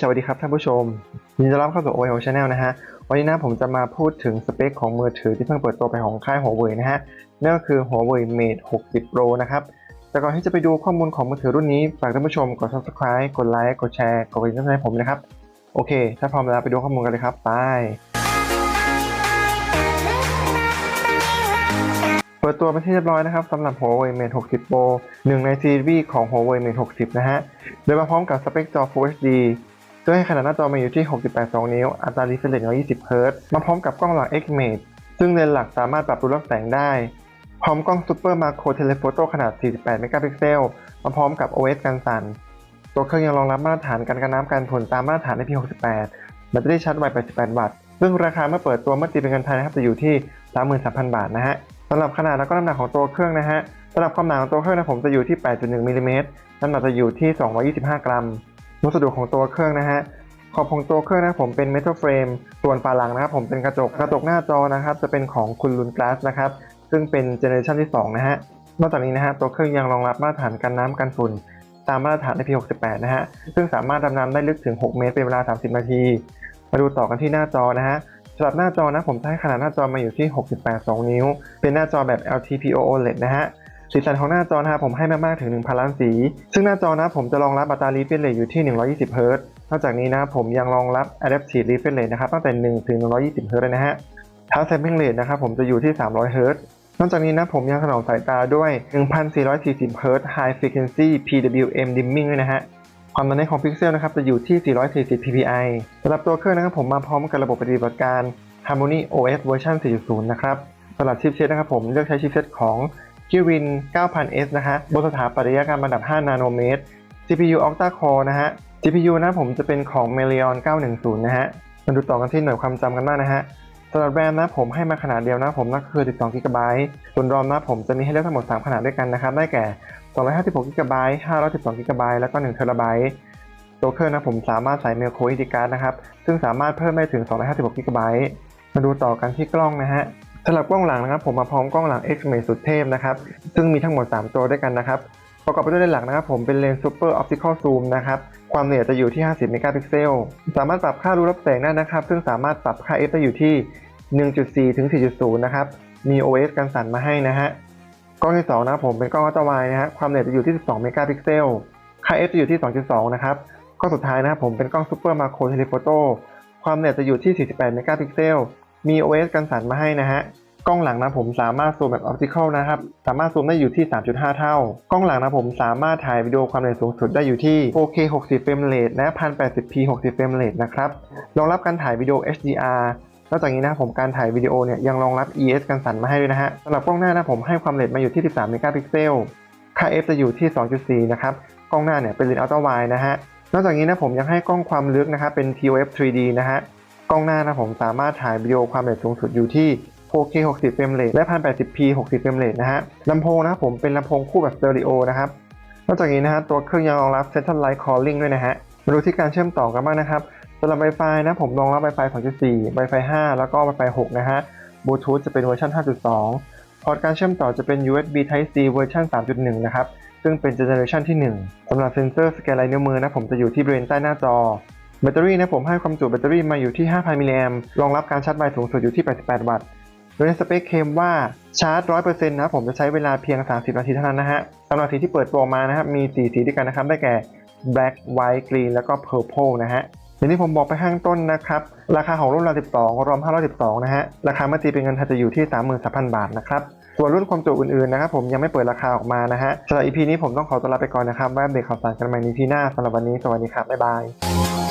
สวัสดีครับท่านผู้ชมยินดีต้อนรับเข้าสู่ OIO Channel นะฮะ วันนี้นะผมจะมาพูดถึงสเปคของมือถือที่เพิ่งเปิดตัวไปของค่าย Huawei นะฮะ นั่นก็คือ Huawei Mate 60 Pro นะครับ แต่ก่อนที่จะไปดูข้อมูลของมือถือรุ่นนี้ ฝากท่านผู้ชมกด subscribe กดไลค์ กดแชร์ กดกระดิ่งให้ผมนะครับ โอเค ถ้าพร้อมแล้วไปดูข้อมูลกันเลยครับ ไป เปิดตัวเป็นที่เรียบร้อยนะครับสำหรับ Huawei Mate 60 Pro หนึ่งในซีรีส์ของ Huawei Mate 60 นะฮะ โดยมาพร้อมกับสเปคจอ Full HD ซึ่งให้ขนาดหน้าจอมาอยู่ที่ 68.2 นิ้ว อัตรา refresh rate 120 Hz มาพร้อมกับกล้องหลัง X-Mate ซึ่งเลนส์หลักสามารถปรับรูรับแสงได้ พร้อมกล้อง Super Macro Telephoto ขนาด 48 เมกะพิกเซล มาพร้อมกับ OS กันสั่น ตัวเครื่องยังรองรับมาตรฐานการกันน้ำกันผลตามมาตรฐาน IP68 แบตเตอรี่ชาร์จไว 88 วัตต์ ซึ่งราคาเมื่อเปิดตัวเมื่อตีเป็นเงินไทยนะครับจะอยู่ที่ 33,000 บาทนะฮะสำหรับขนาดและก็น้ำหนักของตัวเครื่องนะฮะสำหรับความหนาของตัวเครื่องนะผมจะอยู่ที่ 8.1มิลลิเมตรน้ำหนักจะอยู่ที่ 225 กรัม วัสดุของตัวเครื่องนะฮะขอบของตัวเครื่องนะผมเป็นเมทัลเฟรมส่วนฝาหลังนะครับผมเป็นกระจกกระจกหน้าจอนะครับ จะเป็นของคุณลุนกลาสนะครับ ซึ่งเป็นเจเนอเรชันที่ 2 นะฮะนอกจากนี้นะฮะตัวเครื่องยังรองรับมาตรฐานกันน้ำกันฝุ่น ตามมาตรฐาน IP68 นะฮะซึ่งสามารถดำน้ำได้ลึกถึง 6 เมตรเป็นเวลา 30 นาที มาดูต่อกันที่หน้าจอนะฮะสำหรับหน้าจอนะผมให้ขนาดหน้าจอมาอยู่ที่ 68.2 นิ้ว เป็นหน้าจอแบบ LTPO OLED นะฮะ สีสันของหน้าจอนะครับผมให้มากๆถึง 1,000 ล้านสี ซึ่งหน้าจอนะผมจะรองรับอัตรา refresh rate อยู่ที่ 120 Hz นอกจากนี้นะผมยังรองรับ adaptive refresh rate นะครับตั้งแต่ 1 ถึง 120 Hz เลยนะฮะ Touch sampling rate นะครับผมจะอยู่ที่ 300 Hz นอกจากนี้นะผมยังถนอมสายตาด้วย 1440 Hz High Frequency PWM Dimming ด้วยนะฮะความหนาแน่นของพิกเซลนะครับจะอยู่ที่ 440 ppi สำหรับตัวเครื่องนะครับผมมาพร้อมกับระบบปฏิบัติการ Harmony OS เวอร์ชัน4.0 นะครับสำหรับชิปเซตนะครับผมเลือกใช้ชิปเซตของ Kirin 9000S นะฮะบนสถาปัตยกรรมระดับ 5 นาโนเมตร CPU Octa Core นะฮะ GPU นะผมจะเป็นของ Melion 910 นะฮะ มาดูต่อกันที่หน่วยความจำกันบ้างนะฮะสำหรับแรมนะผมให้มาขนาดเดียวนะผมนั่นคือ 12 GB ส่วนรอมนะผมจะมีให้เลือกทั้งหมด 3 ขนาดด้วยกันนะครับ ได้แก่ 256 GB 512 GB แล้วก็1 TB ตัวเครื่องนะผมสามารถใส่ Micro SD card นะครับ ซึ่งสามารถเพิ่มได้ถึง 256 GB มาดูต่อกันที่กล้องนะฮะ สำหรับกล้องหลังนะครับผมมาพร้อมกล้องหลัง X-Mate สุดเทพนะครับซึ่งมีทั้งหมด 3 ตัวด้วยกันนะครับประกอบไปด้วยเลนส์หลักนะครับผมเป็นเลนส์ Super Optical Zoom นะครับความละเอียดจะอยู่ที่ 50 เมกะพิกเซล สามารถปรับค่ารูรับแสงได้นะครับ ซึ่งสามารถปรับค่า f ได้อยู่ที่ 1.4 ถึง 4.0 นะครับ มี OS กันสั่นมาให้นะฮะ กล้องที่ 2 นะครับผมเป็นกล้องอัลตร้าไวนะฮะ ความละเอียดจะอยู่ที่ 12 เมกะพิกเซล ค่า f จะอยู่ที่ 2.2 นะครับ กล้องสุดท้ายนะครับผมเป็นกล้อง Super Macro Telephoto ความละเอียดจะอยู่ที่ 48 เมกะพิกเซล มี OS กันสั่นมาให้นะฮะกล้องหลังนะผมสามารถซูมแบบออปติคอลนะครับ สามารถซูมได้อยู่ที่ 3.5 เท่า กล้องหลังนะผมสามารถถ่ายวิดีโอความละเอียดสูงสุดได้อยู่ที่ 4K 60 เฟรมเรทและ 1080p 60 เฟรมเรทนะครับ รองรับการถ่ายวิดีโอ HDR นอกจากนี้นะผมการถ่ายวิดีโอเนี่ยยังรองรับ ES กันสั่นมาให้ด้วยนะฮะสำหรับกล้องหน้านะผมให้ความละเอียดมาอยู่ที่ 13 เมกะพิกเซล ค่า f จะอยู่ที่ 2.4 นะครับ กล้องหน้าเนี่ยเป็นเลนส์อัลตร้าไวนะฮะ นอกจากนี้นะผมยังให้กล้องความลึกนะครับเป็น TOF 3D นะฮะ กล้องหน้านะผมสามารถถ่ายวิดีโอความละเอียดสูงสุดอยู่ที่ 4K 60เฟรมเรทและ 1080p 60เฟรมเรทนะฮะลำโพงนะผมเป็นลำโพงคู่แบบสเตอริโอนะครับนอกจากนี้นะฮะตัวเครื่องยังรองรับ Central Light Calling ด้วยนะฮะมาดูที่การเชื่อมต่อกันบ้างนะครับสำหรับ Wi-Fi นะผมรองรับ Wi-Fi 2.4 Wi-Fi 5 แล้วก็ Wi-Fi 6 นะฮะ Bluetooth จะเป็นเวอร์ชัน5.2 พอร์ตการเชื่อมต่อจะเป็น USB Type C เวอร์ชัน3.1 นะครับ ซึ่งเป็นเจเนอเรชันที่ 1 สำหรับเซนเซอร์สแกนลายนิ้วมือนะผมจะอยู่ที่บริเวณใต้หน้าจอ แบตเตอรี่นะผมให้ความจุแบตเตอรี่มาอยู่ที่ 5,000 มิลลิแอมป์รองรับการชาร์จไวสูงสุดอยู่ที่ 88 วัตต์โดยในสเปคเคมว่าชาร์จ 100%นะครับผมจะใช้เวลาเพียง 30 นาทีเท่านั้นนะฮะสำหรับสีที่เปิดตัวมานะครับมี 4 สีด้วยกันนะครับ ได้แก่ black white green แล้วก็ purple นะฮะอย่างที่ผมบอกไปข้างต้นนะครับ ราคาของรุ่นรา12รอม512 นะฮะ ราคาเมื่อตีเป็นเงินไทยจะอยู่ที่ 33,000 บาทนะครับ ส่วนรุ่นความจุอื่นๆนะครับผมยังไม่เปิดราคาออกมานะฮะสำหรับ EP นี้ผมต้องขอตัวลาไปก่อนนะครับไว้อัปเดตข่าวสารกันใหม่ใน EP หน้าสำหรับวันนี้สวัสดีครับบ๊ายบาย